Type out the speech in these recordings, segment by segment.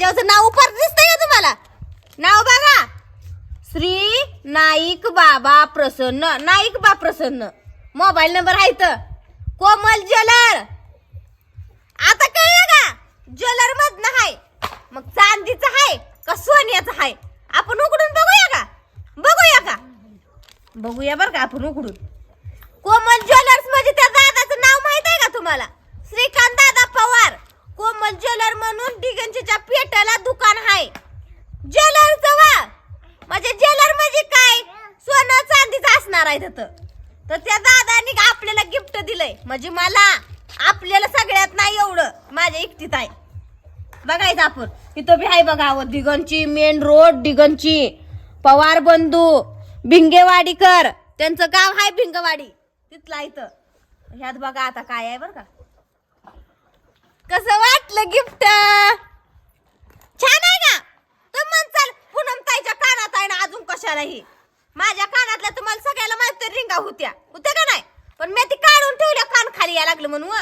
नुसती नाव उपर दिसतंय का तुम्हाला? नाव बघा. श्री नाईक बाबा प्रसन्न नाईक बा प्रसन्न. मोबाईल नंबर आहे तर कोमल ज्वेलर. आता कळलं का? ज्वेलर मधनं हाय. मग चांदीचं हाय का सोन्याचं हाय? आपण उघडून बघूया का? बघूया का? बघूया बरं का आपण उघडून. कोमल ज्वेलर्स म्हणजे त्या दादाचं नाव माहीत आहे का तुम्हाला? श्रीकांत कोमल ज्वेलर म्हणून डिगंजीच्या पेटाला दुकान आहे. ज्वेलरचं वा म्हणजे ज्वेलर म्हणजे काय? सोनं चांदीच असणार आहे तिथं. तर त्या दादानी आपल्याला गिफ्ट दिलंय. म्हणजे मला आपल्याला सगळ्यात नाही एवढं. माझ्या एकटीत आहे. बघायचं आपण. इथं बी आहे बघा अहो, दिगंची मेन रोड दिगंची पवार बंधू भिंगेवाडीकर. त्यांचं गाव आहे भिंगवाडी. तिथला इथं. ह्यात बघा आता काय आहे बरं का. कसं वाटलं गिफ्ट? छान आहे का? तर म्हणचाल पूनम ताईच्या कानात आहे ना अजून कशालाही. माझ्या कानातल्या तुम्हाला सगळ्याला माहिती रिंगा होत्या. होत्या का नाही? पण मी ती काढून ठेवल्या कान खाली यायला लागलं म्हणून व.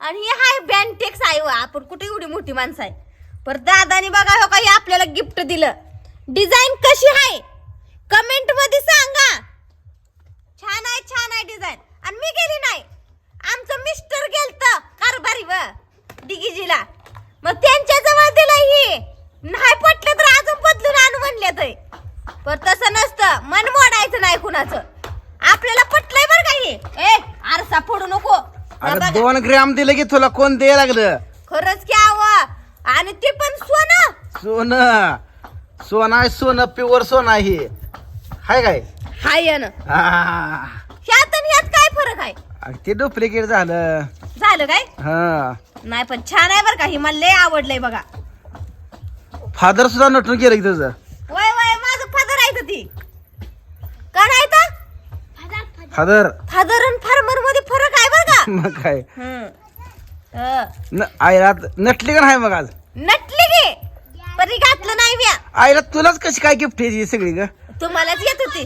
आणि हे हाय बँटेक्स आहे व आपण कुठे एवढी मोठी माणसं आहे? पर दादानी बघा हो काही आपल्याला गिफ्ट दिलं. डिझाईन कशी आहे? कमेंटमध्ये सांगा. छान आहे छान आहे डिझाईन. आणि मी गेली नाही. आमचं मिस्टर गेलत कारभारी व डिगीजीला मग त्यांच्या जवळ दिलं ही. नाही पटलं तर अजून बदलून आणू म्हणले ते. पण तसं नसतं. मन मोडायचं नाही कुणाचं. आपल्याला पटलंय बरं का हे? ए आरसा फोडू नको. अरे. दोन ग्रॅम दिलं की तुला कोण द्यायला लागलं? खरंच की आव. आणि ते पण सोनं. सोनं. सोनं आहे सोनं प्युअर सोनं आहे हे. हाय काय? हाय ना आ, ह्यात आणि ह्यात काय फरक आहे? अरे ते डुप्लिकेट झालं. झालं काय? हा. नाही पण छान आहे बरं का. ही मला लय आवडलंय बघा. फादर सुद्धा नटून गेलं की तुझं. वय वय माझं फादर आहे ती. का नाही तर फादर फादर आणि फार्मरमध्ये फरक आहे बरं का. मग काय? हम्म. अं, न आईला नटली का नाही मग आज? नटली गे पण ही घातलं नाही म्या. आईला तुलाच कशी काय गिफ्ट यायची सगळी ग? तुम्हालाच येत होती.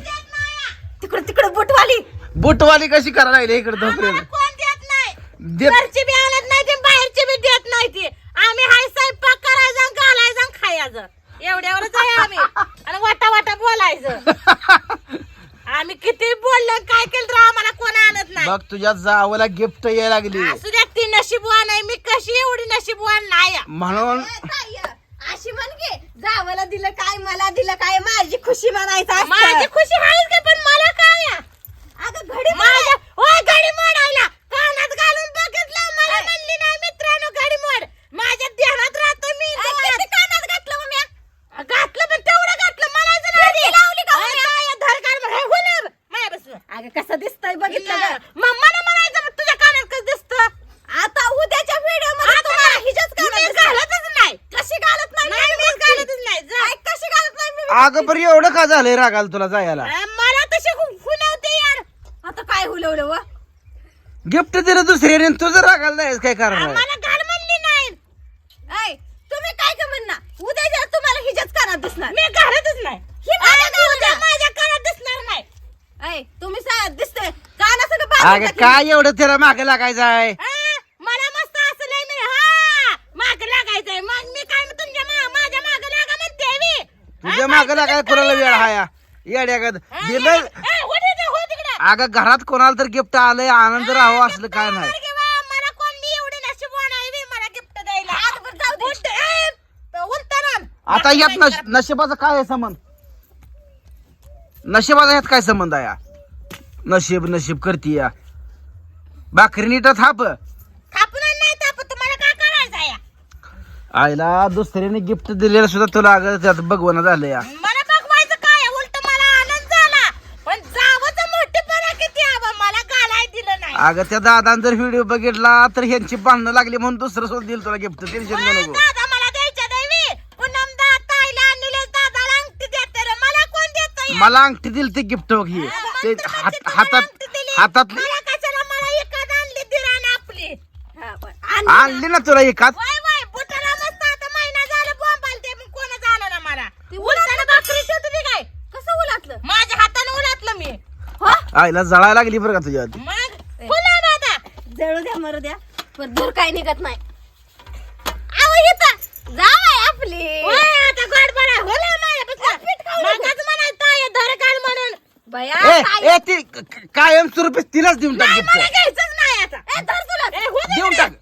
तिकडं तिकडं बुटवाली. बुटवाली कशी करायला लागली इकडे कोण देत नाही? देत घरची बी आणत नाही ते बाहेरची बी देत नाही ती. आम्ही हाय स्वयंपाक करायचा आणि घालायचं आणि खायचं. एवढ्यावरच आहे आम्ही. आणि वाटा वाटा बोलायचं. आम्ही किती बोललो काय केलं तर आम्हाला कोण आणत नाही? बघ तुझ्या जावला गिफ्ट यायला लागली. असू द्या ती नशीबवान आहे मी कशी एवढी नशीबवान नाही? म्हणून अशी म्हण की जावला दिलं काय मला दिलं काय माझी खुशी म्हणायचं माझी खुशी आहे का पण माझ्या होय घडी मोडायला. कानात घालून बघितलं मला म्हणली नाही मित्रांनो घडी मोड. माझ्या ध्यानात राहतो मी. कानात घातलं मग म्या घातलं पण तेवढं घातलं मला लावली का धर काढ म्हण हुनर माया बसून अगं कसं दिसतंय बघितलं का म्हणायचं मग तुझ्या कानात कसं दिसतं? आता उद्याच्या व्हिडिओमध्ये तुम्हाला हिजच कानात घालतच नाही. कशी घालत नाही? मी घालतच नाही. कशी घालत नाही मी अगं बरं एवढं का झालंय रागाल तुला जायला मला तशी हुलवते यार आता काय हुलवलं व? गिफ्ट दिलं दुसऱ्याने आणि तुझं रागाला जायचं काय कारण आहे? घाल म्हणली नाही. ऐ तुम्ही काय का म्हणणार उद्या जर तुम्हाला हिच्याच कानात दिसणार. मी घालतच नाही. माझ्या कानात दिसणार नाही. ऐ तुम्ही सा- दिसतंय. काना सगळं अगं काय एवढं त्याला मागे लागायचं आहे? मला मस्त असलंय मी. हा माग लागायचंय. मग मी काय तुमच्या मा- माझ्या माग लागा म्हणते मी. तुझ्या मागे लागाय कोणाला वेळ हाया येड्यागत दिलं ए, हो तिकडे, हो तिकडे. अगं घरात कोणाला तर गिफ्ट आलंय आनंद राहावं असलं काय नाही. बरं की बा, मला कोण मी एवढी नशीबवान आहे बी मला गिफ्ट द्यायला. उलट, ए, उलटं ना. आता यात नश- नशिबाचा काय आहे संबंध? नशिबाचा यात काय संबंध आहे? हा? नशीब नशीब करती या. भाकरी नीट थाप. थापून आण नाही थापून तुम्हाला काय करायचं आहे? आईला दुसऱ्याने गिफ्ट दिलेलं सुद्धा तुला अगं त्यात बघवणं झालं या मला बघवायचं काय उलट मला आनंद झाला पण जावचं मोठेपणा किती हवं मला घालाय दिलं नाही अगं त्या दादान जर व्हिडिओ बघितला तर ह्यांची भांडणं लागली म्हणून दुसरं सुद्धा दिलं तुला गिफ्ट टेन्शन घेऊ नको दादा मला द्यायच्या देवी. पूनम दा ताईला निलेश दादाला अंगठी देते रे. मला कोण देत मला अंगठी दिली ते गिफ्ट बघ ही. ते हात- हातात हातातली मला कशाला? मला एखाद आणली दिरान आपली. हा, पण आणली. आणली ना तुला एकात. वय वय बुटाला मस्त आता महिना झाला बॉम्ब आलते मग कोणच आलं ना मला? उलटानं भाकरी ठेवते काय? कसं उलातलं माझ्या हाताने उलातलं मी. हो? आईला जळायला लागली बरं का तुझ्या हाती. मग दादा मारू द्या. पण दूर काय निघत नाही. कायम स्वरूपी तिलाच देऊन टाक नाही, देऊन टाक.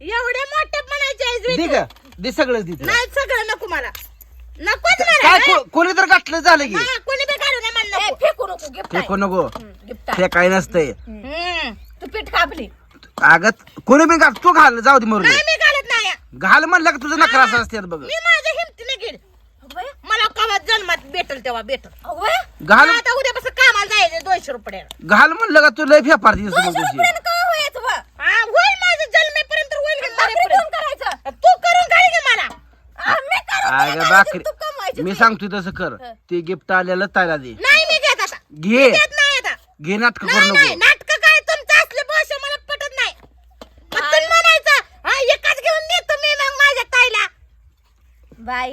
एवढे मोठे म्हणायचे आहेस दे सगळंच नाही सगळं नको मला. नकोच काय कोणी तर गाठलं झालं की. कोणी बी काढू नये फेकू नको फेकू नको. गिफ्ट काय नसतंय. पीठ कापली. अगं कोणी बी घाल तू घाल जाऊ दे मरू नाही मी घालत नाही. घाल म्हणलं का तुझं नखरा असं असते बघ. मी माझ्या हिमतीने मला कवा जन्मात भेटल तेव्हा भेटल. घाल. आता उद्यापासून कामाला जायचं दोनशे रुपये. घाल म्हणलं का तू लय फेफार दिवस बघ दोनशे तुझी. रुपयानं का व्हायचं बा? हा होईल माझं जन्मेपर्यंत होईल की भाकरी मरेपर्यंत. कोण करायचं? तू करून घाल की मला. आम्ही करू अगं देणार, बाकरी तू कमवायची मी. सांगतोय तसं कर. हं. ते गिफ्ट आलेलं तायला दे. नाही मी घेत आता. घे. घेत नाही आता. घे नाटक नाही करू नाही नको नाटक काय तुमचं असले भाषा मला पटत नाही मग तुम्ही म्हणायचं हा एकच घेऊन नेतो मी मग माझ्या ताईला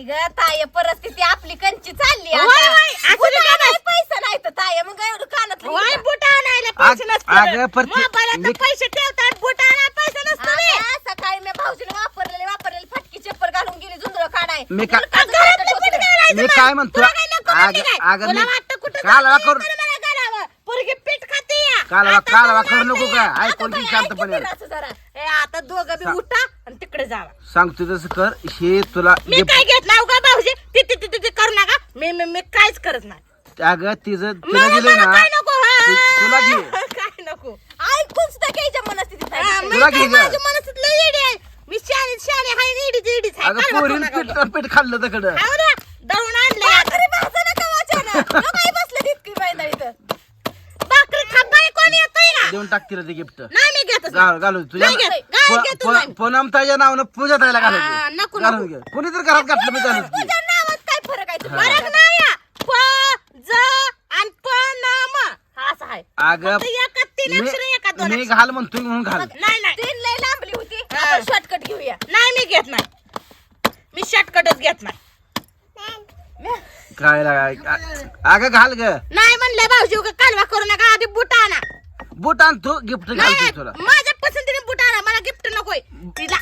ग ताय परिस्थिती आपली कंची चालली होय, आता. होय, असू कुठं दे का नाही पैसा नाही तर ताय मग एवढं कानात होय बुटा आणायला पैसे नसतं अगं, पर ती- मोबाईलात मी- पैसे ठेवतात बुटा आणायला पैसे नसतं बे. सकाळी मी भाऊजीने वापरलेले वापरलेले फटकी चप्पल घालून गेली जुंदर काढाय मी का- घरातलं. घालायचं. काय म्हणतो? तुला काय नको म्हणते अगं- काय? अगं तुला मी- वाटतं कुठं कालवा जाऊन करून- येताना मला घालावं. पोरगी पीठ खाते या. कालवा आता कालवा करू नको. का ऐकून शांतपणे की असं जरा. ए, आता दोघं बी उठा तिकडे जावा. सांगतोय तसं कर. हे तुला मी काय घेत नाही उगा भाऊजी. ती ती ती- ती ती करू नका. मी मी मी काहीच करत नाही. अगं तिचं तिला मला- दिलंय मला ना? काय नको? हा. तु- तुला घे. काय नको? ऐकून सुद्धा घ्यायच्या मनस्थितीत हा. मी तुला काय घे ग. माझ्या मनात लय येडी आहे. मी शाणे शाणे हाय इडीच आहे. अगं पोरीन नका. पीठ. पीठ खाल्लं तिकडं. ना, दळून आणलंय आता. भाकरी भाजू नका वाच्यानं. लोक आई बसले तितकी मैदानीत. भाकरी खापाय कोण येतोय का देऊन टाक तिला ते गिफ्ट नाही मी घेतच नाही. घाल घालू तुझ्या नाही घेत. पूनम ताईच्या नावानं पूजा ताईला हा, घालून नको, घे. घालून घे कोणी तर घरात घातलं मी घालून घे. तुझ्या नावात काय फरक आहे तुला? फरक नाही आहे. प ज आणि प न म हा असं आहे अगं फक्त एका तीन अक्षर एका दोन मी मी अक्षर. घाल म्हणतोय म्हणून घाल नाही नाही तीन लय लांबली होती. आपण शॉर्टकट घेऊया नाही मी घेत नाही मी शॉर्टकटच घेत नाही काय लागाय अगं घाल ग नाही म्हणलं भाऊजी उगा कालवा करू नका आधी बुट आणा बूट आण तू गिफ्ट तुला. माझ्या पसंतीने बुट आणा मला गिफ्ट नकोय तिला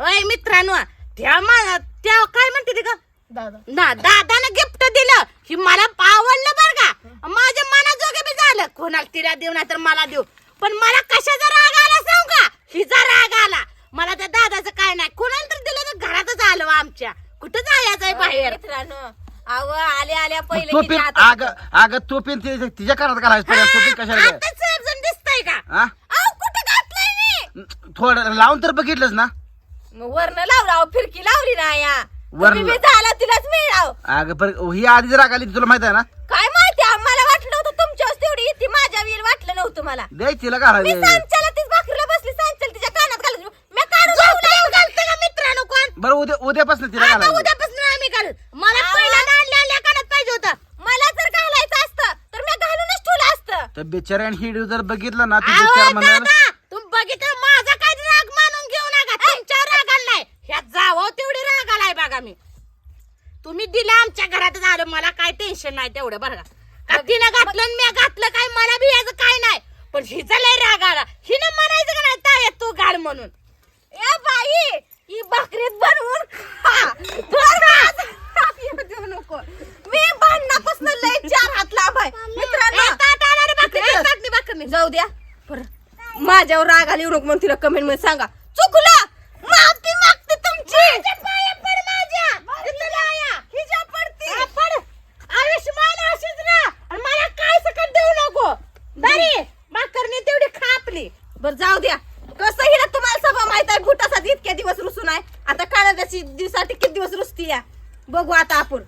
अय मित्रांनो त्या मा- त्या काय म्हणते ते का दादा. ना दादानं गिफ्ट दिलं की मला आवडलं बर का. माझ्या मनाजोगे बी झालं. कोणाला तिला देऊ नाही तर मला देऊ. पण मला कशाचा राग आला सांगू का? हिचा राग आला. मला त्या दादाचं काय नाही. कोणाला तर दिलं तर घरातच आलं आमच्या. कुठं जायचंय बाहेर? मित्रांनो अव आल्या आल्या पहिले अगं अगं तो पेन तिच्या कानात घालायचं पर्यंत तो पेन कशाला आता सर्जन दिसतंय का हा? अहो, कुठं घातलंय मी? थोडं लावून तर बघितलंच ना. मग वरनं लावला अहो, फिरकी लावली ना या. वरनं- तुम्ही बी झाला तिलाच मिळाव. अगं पर ही आधीच राग आली तुला माहीत आहे ना? काय माहिती आम्हाला वाटलं होतं तुमच्यावर तेवढी येते माझ्या वेळ वाटलं नव्हतं मला. द्याय तिला मी घालायचं सांच्याला तीच भाकरीला बसली सांच्याला तिच्या कानात घालून. मी काढून मित्रांनो कोण? बरं उद्या उद्यापासून तिला घालायचं उद्यापासून नाही मी घालत मला आवा. पहिल्यांदा आणल्या आणल्या कानात पाहिजे होतं मला जर घालायचं असतं तर मी घालूनच ठेवलं असतं तर बिचाऱ्याने हिडिओ जर बघितलं ना ते बिचार म्हणाल तुम्ही बघितलं माझा काय राग मानून घेऊ नका. तुमच्यावर राग आलाय. ह्या जावं तेवढी राग आलाय बघा मी. तुम्ही दिलं आमच्या घरात झालं मला काय टेन्शन नाही तेवढं बरं का. का तिनं घातलं आणि मी घातलं काय? मला बी याचं काय नाही. पण हिचा लय राग आला. हिनं म्हणायचं का नाही ताय तू घाल म्हणून. ए बाई ही भाकरीत बनवून खा तुला राज येऊ देऊ नको मी भांडणापासून लय चार हात लांब आहे ए, मित्रांनो ताट आणा रे भाकरी, ए, ताटली भाकरी नाही. जाऊ द्या. बरं. माझ्यावर राग आली नको म्हणून तिला कमेंटमध्ये सांगा. चुकलं. माफी मागते तुमची. बरं जाऊ द्या. कसं हिला तुम्हाला सभा माहीत आहे? बुटासाठी इतक्या दिवस रुसून आहे. आता कानाद्याची दिवसाठी किती दिवस रुसती या बघू आता आपण.